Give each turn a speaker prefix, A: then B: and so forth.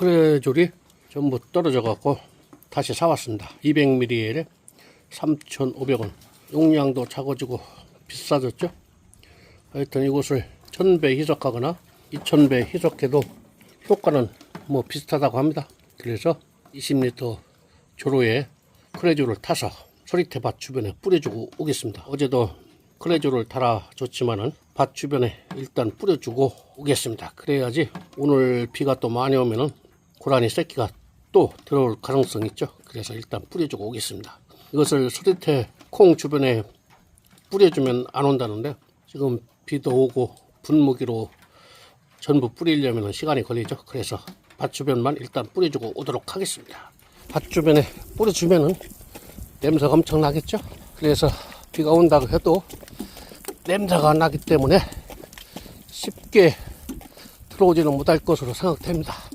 A: 크레졸이 전부 떨어져 갖고 다시 사왔습니다. 200ml에 3,500원. 용량도 작아지고 비싸졌죠. 하여튼 이것을 1000배 희석하거나 2000배 희석해도 효과는 뭐 비슷하다고 합니다. 그래서 20리터 조로에 크레졸을 타서 소리태 밭 주변에 뿌려주고 오겠습니다. 어제도 크레졸을 달아줬지만은 밭 주변에 일단 뿌려주고 오겠습니다. 그래야지 오늘 비가 또 많이 오면은 고라니 새끼가 또 들어올 가능성이 있죠. 그래서 일단 뿌려주고 오겠습니다. 이것을 소리태 콩 주변에 뿌려주면 안 온다는데 지금 비도 오고 분무기로 전부 뿌리려면 시간이 걸리죠. 그래서 밭 주변만 일단 뿌려주고 오도록 하겠습니다. 밭 주변에 뿌려주면은 냄새가 엄청 나겠죠. 그래서 비가 온다고 해도 냄새가 나기 때문에 쉽게 들어오지는 못할 것으로 생각됩니다.